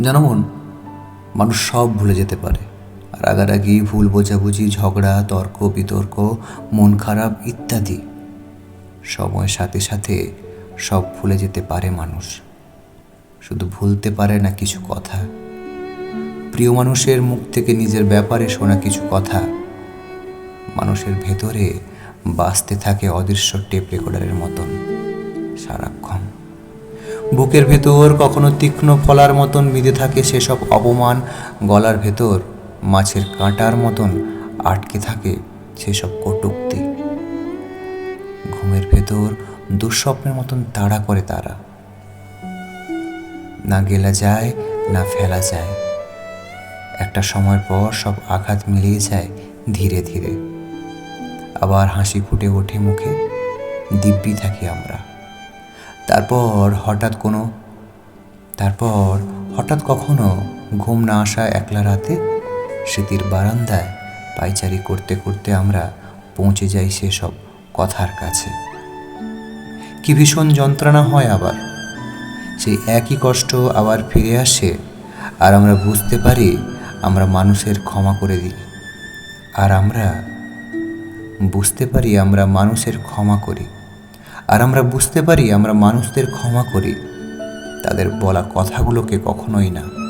জানো মানুষ সব ভুলে যেতে পারে। রাগারাগি, ভুল বোঝাবুঝি, ঝগড়া, তর্ক, বিতর্ক, মন খারাপ ইত্যাদি। সময়ের সাথে সাথে সব ভুলে যেতে পারে মানুষ। শুধু ভুলতে পারে না কিছু কথা। প্রিয় মানুষের মুখ থেকে নিজের ব্যাপারে শোনা কিছু কথা। মানুষের ভেতরে বাঁচতে থাকে অদৃশ্য টেপ রেকর্ডারের মতন সারাক্ষণ। বুকের ভেতর কখনো তীক্ষ্ণ ফলার মতন বিঁধে থাকে সেসব অপমান গলার ভেতর, মাছের কাঁটার মতন আটকে থাকে সেসব কটুক্তি। ঘুমের ভেতর দুঃস্বপ্নের মতন তাড়া করে তারা। না গেলা যায়, না ফেলা যায়। একটা সময়ের পর সব আঘাত মিলিয়ে যায় ধীরে ধীরে। আবার হাসি ফুটে ওঠে মুখে, দিব্যি থাকি আমরা। তারপর হঠাৎ কোনো, তারপর হঠাৎ কখনো ঘুম না আসা একলা রাতে স্মৃতির বারান্দায় পাইচারি করতে করতে আমরা পৌঁছে যাই সেসব কথার কাছে। কি ভীষণ যন্ত্রণা হয় আবার। সেই একই কষ্ট আবার ফিরে আসে আর আমরা বুঝতে পারি আমরা মানুষের ক্ষমা করে দিই। আর আমরা বুঝতে পারি আমরা মানুষের ক্ষমা করি। আর আমরা বুঝতে পারি আমরা মানুষদের ক্ষমা করি। তাদের বলা কথাগুলোকে কখনোই না।